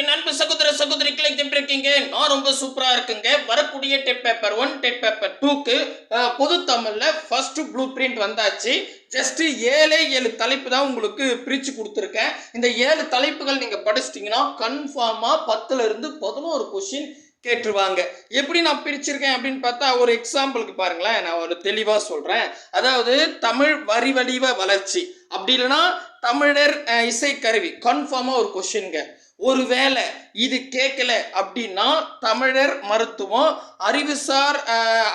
என் அன்பு சகோதர சகோதரிகளை எப்படி இருக்கீங்க நான் ரொம்ப சூப்பரா இருக்குங்க. வரக்கூடிய TET paper one TET paper டூக்கு பொது தமிழ்ல ஃபர்ஸ்ட் ப்ளூ பிரிண்ட் வந்தாச்சு. ஜஸ்ட் ஏழே ஏழு தலைப்பு தான் உங்களுக்கு பிரிச்சு கொடுத்துருக்கேன். இந்த ஏழு தலைப்புகள் நீங்க படிச்சிட்டீங்கன்னா கன்ஃபார்மா பத்துல இருந்து பதினோரு கொஸ்டின் கேட்டுருவாங்க. எப்படி நான் பிரிச்சிருக்கேன் அப்படின்னு பார்த்தா ஒரு எக்ஸாம்பிளுக்கு பாருங்களேன். நான் ஒரு தெளிவாக சொல்கிறேன் அதாவது தமிழ் வரி வடிவ வளர்ச்சி. அப்படி இல்லைன்னா தமிழர் இசைக்கருவி. கன்ஃபார்மாக ஒரு கொஷின்ங்க ஒருவேளை இது கேட்கல அப்படின்னா தமிழர் மருத்துவம் அறிவுசார்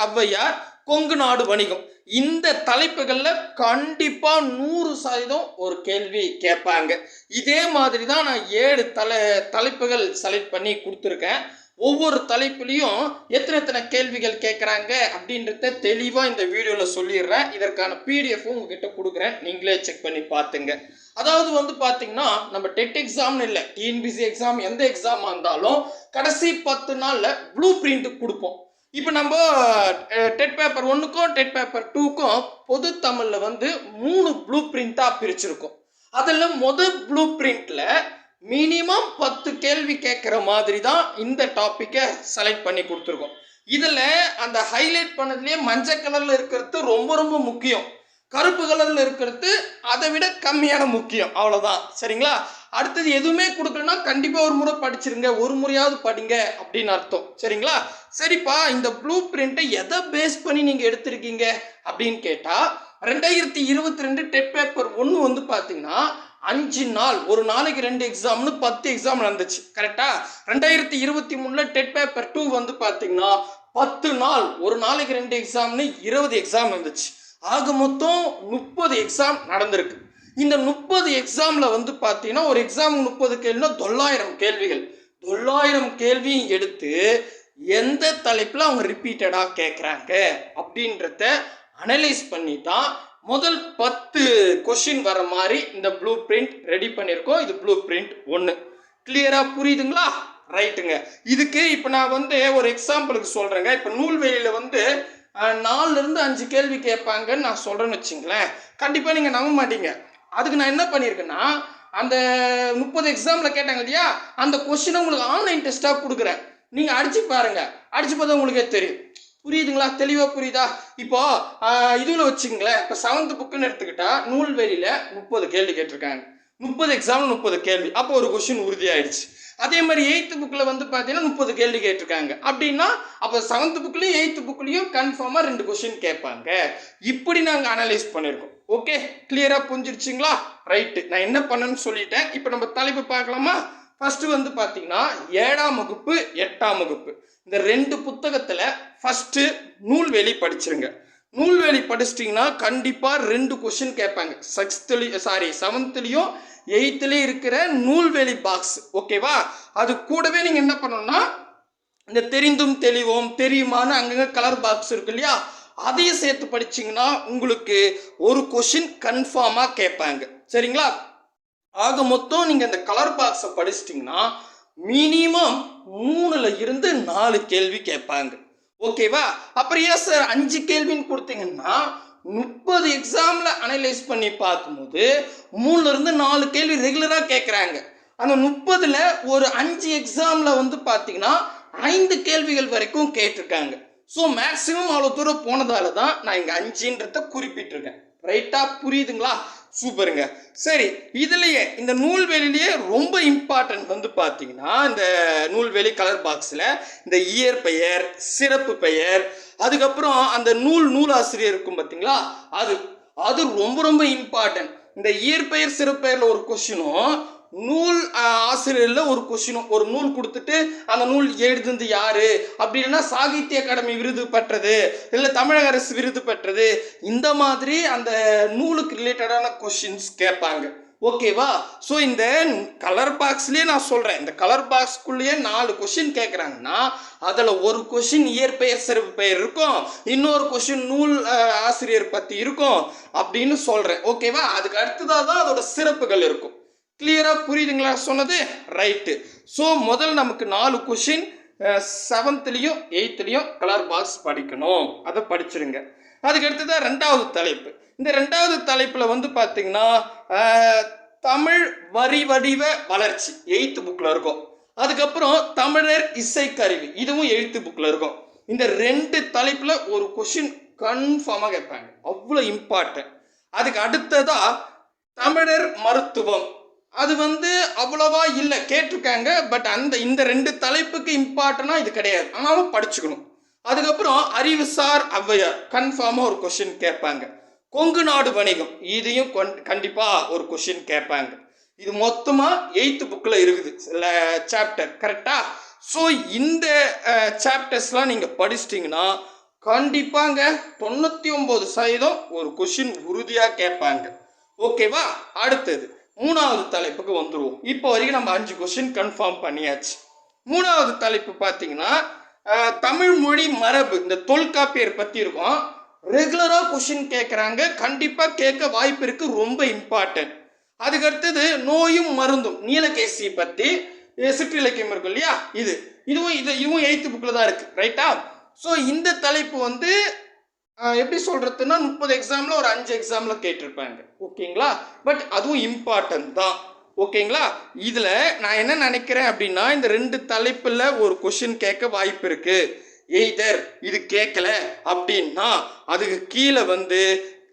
ஔவையார் கொங்கு நாடு வணிகம். இந்த தலைப்புகளில் கண்டிப்பாக நூறு சதவீதம் ஒரு கேள்வி கேட்பாங்க. இதே மாதிரி தான் நான் ஏழு தலை தலைப்புகள் செலக்ட் பண்ணி கொடுத்துருக்கேன். ஒவ்வொரு தலைப்புலையும் எத்தனை எத்தனை கேள்விகள் கேட்குறாங்க அப்படின்றத தெளிவாக இந்த வீடியோவில் சொல்லிடுறேன். இதற்கான பிடிஎஃப்பும் உங்ககிட்ட கொடுக்குறேன். நீங்களே செக் பண்ணி பார்த்துங்க அதாவது வந்து பார்த்தீங்கன்னா நம்ம டெட் எக்ஸாம்னு இல்லை டிஎன்பிசி எக்ஸாம் எந்த எக்ஸாமாக இருந்தாலும் கடைசி பத்து நாளில் ப்ளூ பிரிண்ட் கொடுப்போம். இப்போ நம்ம டெட் பேப்பர் ஒன்றுக்கும் டெட் பேப்பர் டூக்கும் பொது தமிழில் வந்து மூணு ப்ளூ பிரிண்ட்டாக பிரிச்சிருக்கோம். அதில் முதல் ப்ளூ பிரிண்ட்டில் மினிமம் பத்து கேள்வி கேட்குற மாதிரி தான் இந்த டாப்பிக்கை செலக்ட் பண்ணி கொடுத்துருக்கோம். இதில் அந்த ஹைலைட் பண்ணதுலேயே மஞ்சள் கலரில் இருக்கிறது ரொம்ப ரொம்ப முக்கியம். கருப்பு கலரில் இருக்கிறது அதை விட கம்மியான முக்கியம். அவ்வளோதான் சரிங்களா? அடுத்தது எதுவுமே கொடுக்கலன்னா கண்டிப்பாக ஒரு முறை படிச்சிருங்க. ஒரு முறையாவது படிங்க அப்படின்னு அர்த்தம். சரிங்களா? சரிப்பா இந்த ப்ளூ பிரிண்ட்டை எதை பேஸ் பண்ணி நீங்கள் எடுத்திருக்கீங்க அப்படின்னு கேட்டால் ரெண்டாயிரத்தி இருபத்தி ரெண்டு டெட் பேப்பர் ஒன்று வந்து பார்த்தீங்கன்னா அஞ்சு நாள் ஒரு நாளைக்கு ரெண்டு எக்ஸாம்னு பத்து எக்ஸாம் நடந்துச்சு. கரெக்டா ரெண்டாயிரத்தி இருபத்தி மூணுல டெட் பேப்பர் டூ வந்து பார்த்தீங்கன்னா பத்து நாள் ஒரு நாளைக்கு ரெண்டு எக்ஸாம்னு இருபது எக்ஸாம் இருந்துச்சு ஆக மொத்தம் முப்பது எக்ஸாம் நடந்திருக்கு. இந்த முப்பது எக்ஸாம்ல வந்து பார்த்தீங்கன்னா ஒரு எக்ஸாம் முப்பது கேள்வினா தொள்ளாயிரம் கேள்விகள். தொள்ளாயிரம் கேள்வியும் எடுத்து எந்த தலைப்பில் அவங்க ரிப்பீட்டடாக கேட்குறாங்க அப்படின்றத அனலைஸ் பண்ணி தான் முதல் பத்து கொஷின் வர மாதிரி இந்த ப்ளூ பிரிண்ட் ரெடி பண்ணியிருக்கோம். இது ப்ளூ பிரிண்ட் ஒன்று கிளியராக புரியுதுங்களா? ரைட்டுங்க இதுக்கு இப்போ நான் வந்து ஒரு எக்ஸாம்பிளுக்கு சொல்கிறேங்க இப்போ நூல்வெளியில் வந்து நாலுலேருந்து அஞ்சு கேள்வி கேட்பாங்கன்னு நான் சொல்கிறேன்னு வச்சுங்களேன். கண்டிப்பாக நீங்கள் நம்ப மாட்டீங்க. அதுக்கு நான் என்ன பண்ணியிருக்கேன்னா அந்த முப்பது எக்ஸாமில் கேட்டாங்க இல்லையா? அந்த கொஷினை உங்களுக்கு ஆன்லைன் டெஸ்ட்டாக கொடுக்குறேன். நீங்கள் அடிச்சு பாருங்கள் அடிச்சு பார்த்தா உங்களுக்கே தெரியும். புரியுதுங்களா? தெளிவாக புரியுதா? இப்போ இதில் வச்சுங்களேன் இப்போ செவன்த் புக்குன்னு எடுத்துக்கிட்டா நூல்வெளியில் முப்பது கேள்வி கேட்டிருக்காங்க. முப்பது எக்ஸாம் முப்பது கேள்வி. அப்போ ஒரு கொஷின் உறுதியாயிடுச்சு அதே மாதிரி எயித்து புக்கில் வந்து பார்த்தீங்கன்னா முப்பது கேள்வி கேட்டிருக்காங்க. அப்படின்னா அப்போ செவன்த் புக்லேயும் எயித்து புக்லேயும் கன்ஃபார்மாக ரெண்டு கொஷின் கேட்பாங்க. இப்படி நாங்கள் அனலைஸ் பண்ணியிருக்கோம் ஓகே கிளியராக புரிஞ்சிருச்சுங்களா? ரைட்டு நான் என்ன பண்ணேன்னு சொல்லிட்டேன். இப்போ நம்ம தலைப்பு பார்க்கலாமா? ஃபஸ்ட்டு வந்து பார்த்தீங்கன்னா ஏழாம் வகுப்பு எட்டாம் வகுப்பு. இந்த ரெண்டு புத்தகத்தில் ஃபஸ்ட்டு நூல்வெளி படிச்சிருங்க. நூல்வேலி படிச்சிட்டிங்கன்னா கண்டிப்பாக ரெண்டு கொஷின் கேட்பாங்க. சிக்ஸ்த்துலேயும் சாரி செவன்த்துலேயும் எயித்துலேயும் இருக்கிற நூல்வேலி பாக்ஸ் ஓகேவா அது கூடவே நீங்கள் என்ன பண்ணணும்னா இந்த தெரிந்தும் தெளிவோம் தெரியுமான்னு அங்கங்கே கலர் பாக்ஸ் இருக்கு இல்லையா? அதையும் சேர்த்து படிச்சிங்கன்னா உங்களுக்கு ஒரு கொஷின் கன்ஃபார்மாக கேட்பாங்க. சரிங்களா? ஆக மொத்தம் நீங்கள் இந்த கலர் பாக்ஸை படிச்சிட்டிங்கன்னா மினிமம் மூணுல இருந்து நாலு கேள்வி கேட்பாங்க. ஓகேவா அப்புறம் ஏன் சார் அஞ்சு கேள்வின்னு கொடுத்தீங்கன்னா முப்பது எக்ஸாமில் அனலைஸ் பண்ணி பார்க்கும்போது மூணுலேருந்து நாலு கேள்வி ரெகுலராக கேட்குறாங்க. அந்த முப்பதில் ஒரு அஞ்சு எக்ஸாமில் வந்து பார்த்தீங்கன்னா ஐந்து கேள்விகள் வரைக்கும் கேட்டிருக்காங்க. ஸோ மேக்ஸிமம் அவ்வளோ தூரம் போனதால தான் நான் இங்கே அஞ்சுன்றத குறிப்பிட்டிருக்கேன். ரைட்டாக புரியுதுங்களா? சூப்பருங்க. சரி இதுலயே இந்த நூல்வெளிலேயே ரொம்ப இம்பார்ட்டன்ட் வந்து பார்த்தீங்கன்னா இந்த நூல்வெளி கலர் பாக்ஸில் இந்த இயற்பெயர் சிறப்பு பெயர் அதுக்கப்புறம் அந்த நூல் நூலாசிரியர் இருக்கும் பார்த்தீங்களா அது அது ரொம்ப ரொம்ப இம்பார்ட்டன்ட் இந்த இயற்பெயர் சிறப்பெயரில் ஒரு கொஷினும் நூல் ஆசிரியரில் ஒரு கொஷினும் ஒரு நூல் கொடுத்துட்டு அந்த நூல் எழுதுந்து யாரு? அப்படின்னா சாகித்ய அகாடமி விருது பெற்றது இல்லை தமிழக அரசு விருது பெற்றது. இந்த மாதிரி அந்த நூலுக்கு ரிலேட்டடான கொஷின்ஸ் கேட்பாங்க. ஓகேவா ஸோ இந்த கலர் பாக்ஸ்லேயே நான் சொல்கிறேன் இந்த கலர் பாக்ஸ்க்குள்ளேயே நாலு கொஷின் கேட்குறாங்கன்னா அதில் ஒரு கொஷின் இயற்பெயர் சிறப்பு பெயர் இருக்கும். இன்னொரு கொஷின் நூல் ஆசிரியர் பற்றி இருக்கும். அப்படின்னு சொல்கிறேன் ஓகேவா அதுக்கு அடுத்ததாக தான் அதோட சிறப்புகள் இருக்கும். கிளியராக புரியுதுங்களா? சொன்னது ரைட்டு ஸோ முதல் நமக்கு நாலு கொஷின் செவன்த்லேயும் எயித்துலேயும் கலர் பாக்ஸ் படிக்கணும். அதை படிச்சிருங்க. அதுக்கு அடுத்ததான் ரெண்டாவது தலைப்பு. இந்த ரெண்டாவது தலைப்பில் வந்து பார்த்தீங்கன்னா தமிழ் வரி வடிவ வளர்ச்சி. எயித்து புக்கில் இருக்கும். அதுக்கப்புறம் தமிழர் இசைக்கருவி. இதுவும் எழுத்து புக்கில் இருக்கும். இந்த ரெண்டு தலைப்பில் ஒரு கொஷின் கன்ஃபார்மாக கேட்பாங்க. அவ்வளோ இம்பார்ட்டன்ட் அதுக்கு அடுத்ததா தமிழர் மருத்துவம். அது வந்து அவ்வளவா இல்லை. கேட்டிருக்காங்க. பட் அந்த இந்த ரெண்டு தலைப்புக்கு இம்பார்ட்டனாக இது கிடையாது. ஆனாலும் படிச்சுக்கணும். அதுக்கப்புறம் அறிவுசார் ஔவையார் கன்ஃபார்மாக ஒரு கொஷின் கேட்பாங்க. கொங்கு நாடு வணிகம். இதையும் கண்டிப்பாக ஒரு கொஷின் கேட்பாங்க. இது மொத்தமாக எயித்து புக்கில் இருக்குது. சில சாப்டர் கரெக்டாக ஸோ இந்த சாப்டர்ஸ்லாம் நீங்கள் படிச்சிட்டிங்கன்னா கண்டிப்பாங்க தொண்ணூற்றி ஒம்பது சதவீதம் ஒரு கொஷின் உறுதியாக கேட்பாங்க. ஓகேவா அடுத்தது. மூணாவது தலைப்புக்கு வந்துடுவோம் இப்போ வரைக்கும் நம்ம அஞ்சு கொஷின் கன்ஃபார்ம் பண்ணியாச்சு. மூணாவது தலைப்பு பார்த்தீங்கன்னா தமிழ் மொழி மரபு இந்த தொல்காப்பியர் பற்றி இருக்கும். ரெகுலராக கொஷின் கேட்குறாங்க கண்டிப்பாக கேட்க வாய்ப்பு இருக்கு. ரொம்ப இம்பார்ட்டன்ட் அதுக்கு அடுத்தது நோயும் மருந்தும். நீலகேசி பற்றி சிற்றிலக்கியம் இருக்கும் இல்லையா? இது. இதுவும் இது இதுவும் எயித்து புக்கில் தான் இருக்குது ரைட்டா ஸோ இந்த தலைப்பு வந்து எப்படி சொல்கிறதுன்னா முப்பது எக்ஸாமில் ஒரு அஞ்சு எக்ஸாமில் கேட்டிருப்பாங்க. ஓகேங்களா? பட் அதுவும் இம்பார்ட்டன்ட் தான். ஓகேங்களா? இதில் நான் என்ன நினைக்கிறேன் அப்படின்னா இந்த ரெண்டு தலைப்பில் ஒரு கொஷின் கேட்க வாய்ப்பு இருக்குது எய்தர் இது கேட்கல அப்படின்னா அதுக்கு கீழே வந்து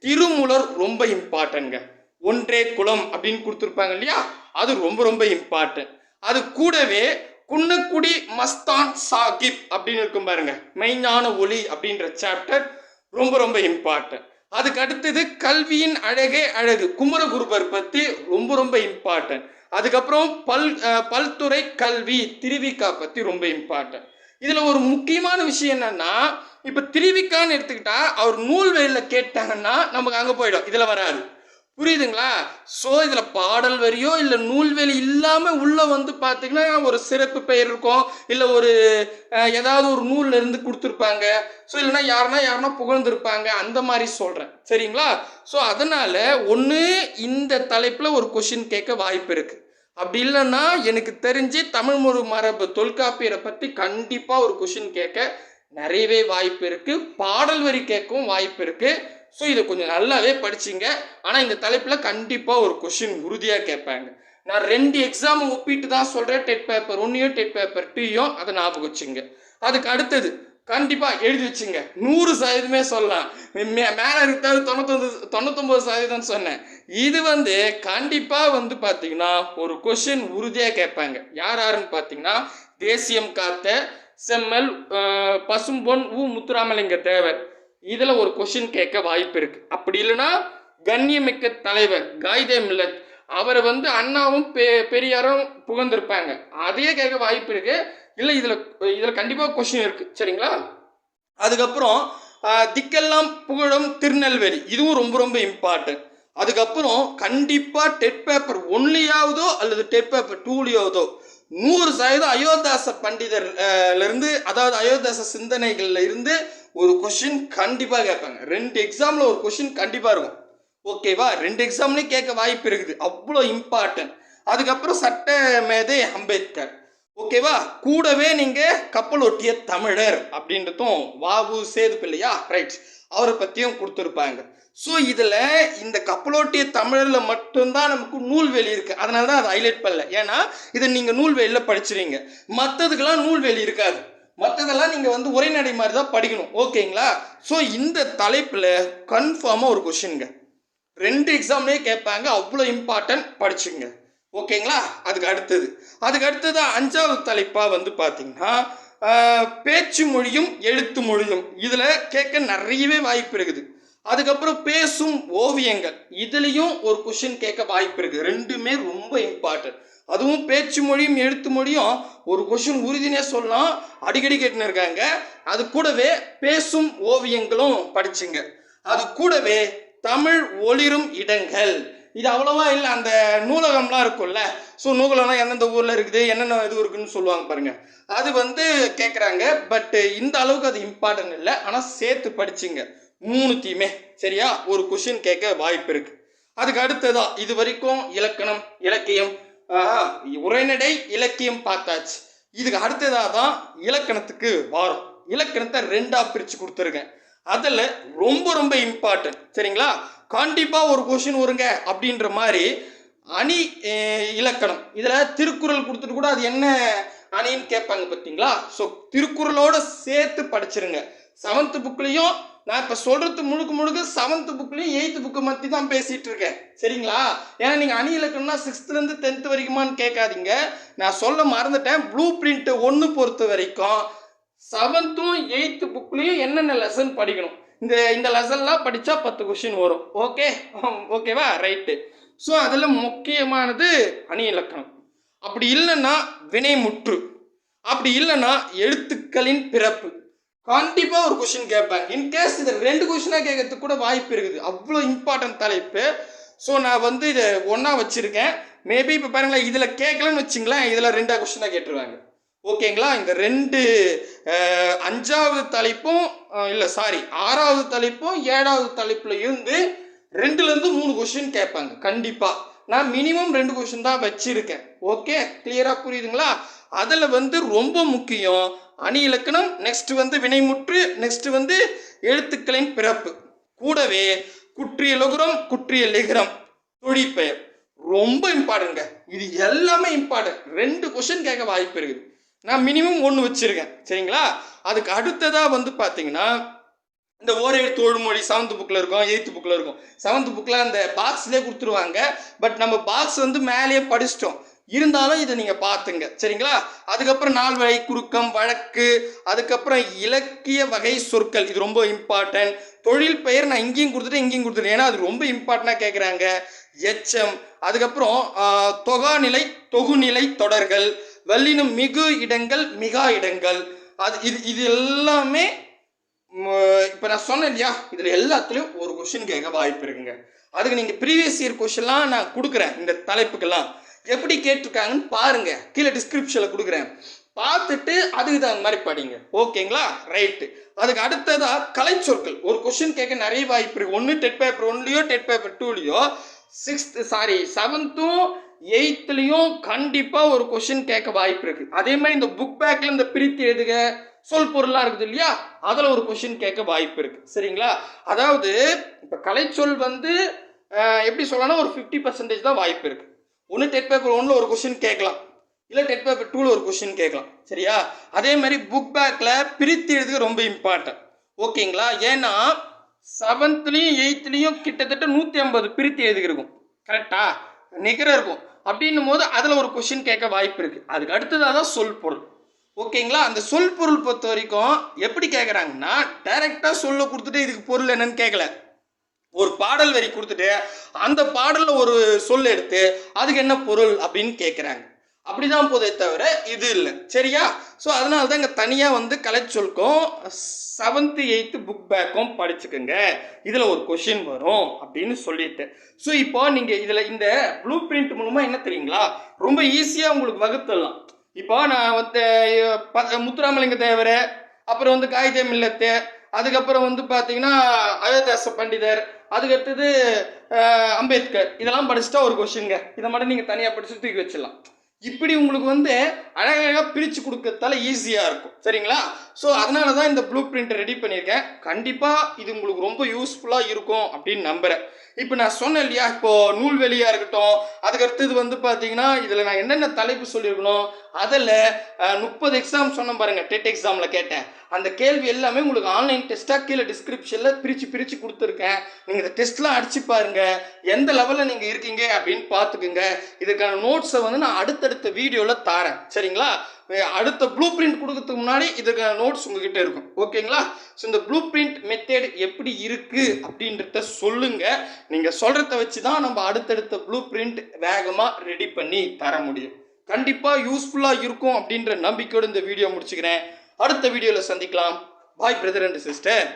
திருமுலர் ரொம்ப இம்பார்ட்டன்ங்க ஒன்றே குலம் அப்படின்னு கொடுத்துருப்பாங்க இல்லையா? அது ரொம்ப ரொம்ப இம்பார்ட்டன்ட் அது கூடவே குன்னக்குடி மஸ்தான் சாகிப் அப்படின்னு இருக்கும் பாருங்க. மெய்ஞான ஒளி அப்படின்ற சாப்டர் ரொம்ப ரொம்ப இம்பார்ட்டன்ட் அதுக்கு அடுத்தது கல்வியின் அழகே அழகு. குமரகுருபர் பற்றி ரொம்ப ரொம்ப இம்பார்ட்டன்ட் அதுக்கப்புறம் பல் பல்துறை கல்வி திருவிக்கா பற்றி ரொம்ப இம்பார்ட்டன்ட் இதில் ஒரு முக்கியமான விஷயம் என்னன்னா இப்போ திருவிக்கான்னு எடுத்துக்கிட்டா அவர் நூல்வெளியில் கேட்டாங்கன்னா நமக்கு அங்கே போயிடும். இதில் வராது. புரியுதுங்களா? ஸோ இதில் பாடல் வரியோ இல்லை நூல்வெளி இல்லாமல் உள்ளே வந்து பார்த்தீங்கன்னா ஒரு சிறப்பு பெயர் இருக்கும். இல்லை ஒரு ஏதாவது ஒரு நூலில் இருந்து கொடுத்துருப்பாங்க. ஸோ இல்லைன்னா யாருன்னா யாருன்னா புகழ்ந்துருப்பாங்க. அந்த மாதிரி சொல்கிறேன் சரிங்களா? ஸோ அதனால் ஒன்று இந்த தலைப்பில் ஒரு கொஷின் கேட்க வாய்ப்பு இருக்குது அப்படி இல்லைன்னா எனக்கு தெரிஞ்சு தமிழ் மொழி மரபு தொல்காப்பியரை பற்றி கண்டிப்பாக ஒரு கொஷின் கேட்க நிறையவே வாய்ப்பு இருக்குது பாடல் வரி கேட்கவும் வாய்ப்பு இருக்குது ஸோ இதை கொஞ்சம் நல்லாவே படிச்சிங்க. ஆனால் இந்த தலைப்பில் கண்டிப்பாக ஒரு கொஷின் உறுதியாக கேட்பாங்க. நான் ரெண்டு எக்ஸாம் ஒப்பிட்டு தான் சொல்கிறேன் டெட் பேப்பர் ஒன்றையும் டெட் பேப்பர் டூயும் அதை ஞாபகம் வச்சுங்க. அதுக்கு அடுத்தது கண்டிப்பாக எழுதி வச்சுங்க. நூறு சதவீதமே சொல்லலாம். மே- மேலே இருக்கிறது தொண்ணூத்தொம்பது தொண்ணூத்தொம்பது சதவீதம் சொன்னேன். இது வந்து கண்டிப்பாக வந்து பார்த்தீங்கன்னா ஒரு கொஷின் உறுதியாக கேட்பாங்க. யார் யாருன்னு பார்த்தீங்கன்னா தேசியம் காத்த செம்மல் பசும்பொன் உ முத்துராமலிங்க தேவர். இதில் ஒரு கொஷின் கேட்க வாய்ப்பு இருக்கு. அப்படி இல்லைன்னா கண்ணியமிக்க தலைவர் காய்தே மில்லத் அவரை வந்து அண்ணாவும் பெ பெரியாரும் புகழ்ந்திருப்பாங்க. அதையே கேட்க வாய்ப்பு இருக்கு. இல்லை இதில் இதில் கண்டிப்பாக கொஷின் இருக்கு. சரிங்களா? அதுக்கப்புறம் திக்கெல்லாம் புகழும் திருநெல்வேலி. இதுவும் ரொம்ப ரொம்ப இம்பார்ட்டன்ட் அதுக்கப்புறம் கண்டிப்பாக டெட் பேப்பர் ஒன்லியாவதோ அல்லது டெட் பேப்பர் டூலியாவதோ நூறு சதவீதம் அயோத்தாச பண்டிதர்லேருந்து அதாவது அயோத்தாச சிந்தனைகள்ல இருந்து ஒரு கொஷின் கண்டிப்பாக கேட்பாங்க. ரெண்டு எக்ஸாமில் ஒரு கொஷின் கண்டிப்பாக இருக்கும். ஓகேவா ரெண்டு எக்ஸாம்லேயும் கேட்க வாய்ப்பு இருக்குது. அவ்வளோ இம்பார்ட்டன்ட் அதுக்கப்புறம் சட்ட மேதை அம்பேத்கர். ஓகேவா கூடவே நீங்கள் கப்பல் ஒட்டிய தமிழர் அப்படின்றதும் வாவு சேது பிள்ளையா? ரைட் அவரை பற்றியும் கொடுத்துருப்பாங்க. ஸோ இதில் இந்த கப்பலோட்டிய தமிழரில் மட்டும்தான் நமக்கு நூல்வெளி இருக்குது அதனால தான் அதை ஹைலைட் பண்ணல. ஏன்னா இதை நீங்கள் நூல்வெளியில் படிச்சிருவீங்க. மற்றதுக்கெல்லாம் நூல்வெளி இருக்காது. மற்றதெல்லாம் நீங்கள் வந்து உரைநடை மாதிரி தான் படிக்கணும். ஓகேங்களா? ஸோ இந்த தலைப்பில் கன்ஃபார்மாக ஒரு கொஷினுங்க ரெண்டு எக்ஸாம்லேயே கேட்பாங்க அவ்வளோ இம்பார்ட்டன்ட் படிச்சுங்க. ஓகேங்களா? அதுக்கு அடுத்தது. அதுக்கு அடுத்தது அஞ்சாவது தலைப்பாக வந்து பார்த்தீங்கன்னா பேச்சு மொழியும் எழுத்து மொழியும். இதில் கேட்க நிறையவே வாய்ப்பு இருக்குது. அதுக்கப்புறம் பேசும் ஓவியங்கள். இதுலேயும் ஒரு கொஷின் கேட்க வாய்ப்பு இருக்குது. ரெண்டுமே ரொம்ப இம்பார்ட்டன்ட் அதுவும் பேச்சு மொழியும் எழுத்து மொழியும் ஒரு கொஷின் உறுதினே சொல்லலாம். அடிக்கடி கேட்டுன்னு இருக்காங்க. அது கூடவே பேசும் ஓவியங்களும் படிச்சுங்க. அது கூடவே தமிழ் ஒளிரும் இடங்கள். இது அவ்வளோவா இல்லை அந்த நூலகம்லாம் இருக்கும்ல. ஸோ நூலகம்லாம் எந்தெந்த ஊரில் இருக்குது என்னென்ன இது இருக்குன்னு சொல்லுவாங்க பாருங்க. அது வந்து கேட்குறாங்க பட்டு இந்த அளவுக்கு அது இம்பார்ட்டன்ட் இல்லை. ஆனால் சேர்த்து படிச்சுங்க. மூணுத்தையுமே சரியா? ஒரு கொஷின் கேட்க வாய்ப்பு இருக்குது அதுக்கு அடுத்ததா இது வரைக்கும் இலக்கணம் இலக்கியம் உரைநடை இலக்கியம் பார்த்தாச்சு. இதுக்கு அடுத்ததாக தான் இலக்கணத்துக்கு வாரம். இலக்கணத்தை ரெண்டாக பிரித்து கொடுத்துருக்கேன். அதில் ரொம்ப ரொம்ப இம்பார்ட்டன்ட் சரிங்களா? கண்டிப்பாக ஒரு கொஷின் வருங்க அப்படின்ற மாதிரி அணி இலக்கணம். இதில் திருக்குறள் கொடுத்துட்டு கூட அது என்ன அணின்னு கேட்பாங்க பார்த்தீங்களா? ஸோ திருக்குறளோட சேர்த்து படிச்சிருங்க. செவன்த் புக்லேயும் நான் இப்போ சொல்கிறது முழுக்க முழுக்க செவன்த்து புக்லேயும் எயித்து புக்கு பற்றி தான் பேசிகிட்டு இருக்கேன். சரிங்களா? ஏன்னா நீங்கள் அணி இலக்கணம்னா சிக்ஸ்த்துலேருந்து டென்த்து வரைக்குமான்னு கேட்காதீங்க. நான் சொல்ல மறந்துட்டேன். ப்ளூ பிரிண்ட்டு ஒன்று பொறுத்த வரைக்கும் செவன்த்தும் எயித்து புக்லேயும் என்னென்ன லெசன் படிக்கணும்? இந்த இந்த லெசன்லாம் படித்தா பத்து கொஷின் வரும். ஓகே ஓகேவா ரைட்டு ஸோ அதில் முக்கியமானது அணி இலக்கணம். அப்படி இல்லைன்னா வினைமுற்று. அப்படி இல்லைன்னா எழுத்துக்களின் பிறப்பு. கண்டிப்பாக ஒரு கொஷின் கேட்பேன். இன்கேஸ் இது ரெண்டு கொஷினாக கேட்கறதுக்கு கூட வாய்ப்பு இருக்குது. அவ்வளோ இம்பார்ட்டன்ட் தலைப்பு. ஸோ நான் வந்து இதை ஒன்றா வச்சுருக்கேன். மேபி இப்போ பாருங்களேன் இதில் கேட்கலன்னு வச்சிங்களேன் இதில் ரெண்டாக கொஷினாக கேட்டுருவாங்க. ஓகேங்களா இந்த ரெண்டு அஞ்சாவது தலைப்பும் இல்லை சாரி ஆறாவது தலைப்பும் ஏழாவது தலைப்பில் இருந்து ரெண்டுலேருந்து மூணு கொஷின் கேட்பாங்க. கண்டிப்பாக நான் மினிமம் ரெண்டு கொஷின் தான் வச்சுருக்கேன். ஓகே கிளியராக புரியுதுங்களா? அதில் வந்து ரொம்ப முக்கியம். அணி இலக்கணம் நெக்ஸ்ட் வந்து வினைமுற்று நெக்ஸ்ட் வந்து எழுத்துக்களின் பிறப்பு. கூடவே குற்றிய லகுரம் குற்றிய லிகரம் தொழிற்பெயர். ரொம்ப இம்பார்ட்டன்ங்க இது எல்லாமே இம்பார்ட்டன்ட் ரெண்டு கொஷின் கேட்க வாய்ப்பு இருக்குது. நான் மினிமம் ஒன்று வச்சுருக்கேன். சரிங்களா? அதுக்கு அடுத்ததாக வந்து பார்த்தீங்கன்னா இந்த ஓரெழுத்து தொழுமொழி செவன்த் புக்கில் இருக்கும் எயித்து புக்கில் இருக்கும். செவன்த் புக்கில் அந்த பாக்ஸ்லேயே கொடுத்துருவாங்க. பட் நம்ம பாக்ஸ் வந்து மேலேயே படிச்சிட்டோம். இருந்தாலும் இதை நீங்கள் பார்த்துங்க. சரிங்களா? அதுக்கப்புறம் நால்வகை குறுக்கம் வழக்கு அதுக்கப்புறம் இலக்கிய வகை சொற்கள். இது ரொம்ப இம்பார்ட்டன்ட் தொழில் பெயர் நான் இங்கேயும் கொடுத்துட்டேன் இங்கேயும் கொடுத்துட்டேன். ஏன்னா அது ரொம்ப இம்பார்ட்டண்டாக கேட்குறாங்க எச்சம் அதுக்கப்புறம் தொகாநிலை தொகுநிலை தொடர்கள். வல்லினம் மிகு இடங்கள் மிகா இடங்கள். அது இது இது எல்லாமே இப்போ நான் சொன்னேன் இல்லையா? இதில் எல்லாத்துலேயும் ஒரு கொஷின் கேட்க வாய்ப்பு இருக்குங்க. அதுக்கு நீங்கள் ப்ரீவியஸ் இயர் கொஷின்லாம் நான் கொடுக்குறேன் இந்த தலைப்புக்கெல்லாம். எப்படி கேட்டிருக்காங்கன்னு பாருங்க. கீழே டிஸ்கிரிப்ஷனில் கொடுக்குறேன். பார்த்துட்டு அதுக்கு தகுந்த மாதிரி படிங்க. ஓகேங்களா? ரைட்டு அதுக்கு அடுத்ததா கலைச்சொற்கள் ஒரு கொஷின் கேட்க நிறைய வாய்ப்பு இருக்கு. ஒன்று டெட் பேப்பர் ஒன்லேயோ டெட் பேப்பர் டூலேயோ சிக்ஸ்த் சாரி செவன்த்தும் எயித்துலேயும் கண்டிப்பாக ஒரு கொஷின் கேட்க வாய்ப்பு இருக்கு. அதே மாதிரி இந்த புக் பேக்கில் இந்த பிரித்து எழுதுக. சொல் பொருளாக இருக்குது இல்லையா? அதில் ஒரு கொஷின் கேட்க வாய்ப்பு இருக்கு. சரிங்களா? அதாவது இப்போ கலைச்சொல் வந்து எப்படி சொல்லணும் ஒரு ஃபிஃப்டி பர்சன்டேஜ் தான் வாய்ப்பு இருக்கு. ஒன்று டெட் பேப்பர் ஒன்றில் ஒரு கொஷின் கேட்கலாம். இல்லை டெட் பேப்பர் டூவில் ஒரு கொஷின் கேட்கலாம். சரியா? அதே மாதிரி புக் பேக்கில் பிரித்து எழுதுக ரொம்ப இம்பார்ட்டன்ட் ஓகேங்களா ஏன்னா செவன்த்லேயும் எயித்துலேயும் கிட்டத்தட்ட நூற்றி ஐம்பது பிரித்து எழுதிக்கிருக்கும் கரெக்டா நிகர இருக்கும். அப்படின்னும் போது அதில் ஒரு கொஷின் கேட்க வாய்ப்பு இருக்குது அதுக்கு அடுத்ததாக தான் சொல் பொருள். ஓகேங்களா அந்த சொல் பொருள் பொறுத்த வரைக்கும் எப்படி கேட்குறாங்கன்னா டைரெக்டாக சொல்ல கொடுத்துட்டு இதுக்கு பொருள் என்னன்னு கேட்கல ஒரு பாடல் வரி கொடுத்துட்டு அந்த பாடலில் ஒரு சொல் எடுத்து அதுக்கு என்ன பொருள் அப்படின்னு கேட்குறாங்க அப்படிதான் போதே தவிர இது இல்லை. சரியா? ஸோ அதனால தான் இங்கே தனியாக வந்து கலைச்சொல்கும் செவன்த்து எயித்து புக் பேக்கும் படிச்சுக்கோங்க. இதில் ஒரு கொஷின் வரும் அப்படின்னு சொல்லிட்டு. ஸோ இப்போ நீங்கள் இதில் இந்த ப்ளூ பிரிண்ட் மூலமாக என்ன தெரியுங்களா? ரொம்ப ஈஸியாக உங்களுக்கு வகுத்துடலாம். இப்போ நான் வந்து ப- முத்துராமலிங்க தேவர் அப்புறம் வந்து காகிதே மில்லத்து அதுக்கப்புறம் வந்து பார்த்தீங்கன்னா அயோத்தாச பண்டிதர் அதுக்கு அடுத்தது அம்பேத்கர். இதெல்லாம் படிச்சுட்டா ஒரு கொஷின்ங்க இதை மட்டும் நீங்கள் தனியாக படிச்சு தூக்கி வச்சிடலாம். இப்படி உங்களுக்கு வந்து அழகழகாக பிரித்து கொடுக்கறதால ஈஸியாக இருக்கும். சரிங்களா? ஸோ அதனால தான் இந்த ப்ளூ பிரிண்ட்டை ரெடி பண்ணியிருக்கேன். கண்டிப்பாக இது உங்களுக்கு ரொம்ப யூஸ்ஃபுல்லாக இருக்கும் அப்படின்னு நம்புகிறேன் இப்போ நான் சொன்னேன் இல்லையா இப்போ நூல்வெளியாக இருக்கட்டும் அதுக்கு அடுத்தது வந்து பார்த்தீங்கன்னா இதில் நான் என்னென்ன தலைப்பு சொல்லியிருக்கணும் அதில் முப்பது எக்ஸாம் சொன்னேன் பாருங்கள் டெட் எக்ஸாமில் கேட்டேன். அந்த கேள்வி எல்லாமே உங்களுக்கு ஆன்லைன் டெஸ்ட்டாக கீழே டிஸ்கிரிப்ஷனில் பிரித்து பிரித்து கொடுத்துருக்கேன். நீங்கள் இந்த டெஸ்ட்லாம் அடிச்சு பாருங்க எந்த லெவலில் நீங்கள் இருக்கீங்க அப்படின்னு பார்த்துக்குங்க. இதுக்கான நோட்ஸை வந்து நான் அடுத்தடுத்த வீடியோவில் தாரேன். சரிங்களா? அடுத்த ப்ளூ பிரிண்ட் கொடுக்கறதுக்கு முன்னாடி இதுக்கான நோட்ஸ் உங்ககிட்ட இருக்கும். ஓகேங்களா ஸோ இந்த ப்ளூ பிரிண்ட் மெத்தேட் எப்படி இருக்குது அப்படின்றத சொல்லுங்கள் நீங்கள் சொல்கிறத வச்சு தான் நம்ம அடுத்தடுத்த ப்ளூ பிரிண்ட் வேகமாக ரெடி பண்ணி தர முடியும். கண்டிப்பாக யூஸ்ஃபுல்லாக இருக்கும் அப்படின்ற நம்பிக்கையோடு இந்த வீடியோ முடிச்சுக்கிறேன். அடுத்த வீடியோவில் சந்திக்கலாம். பாய் பிரதர் அண்ட் சிஸ்டர்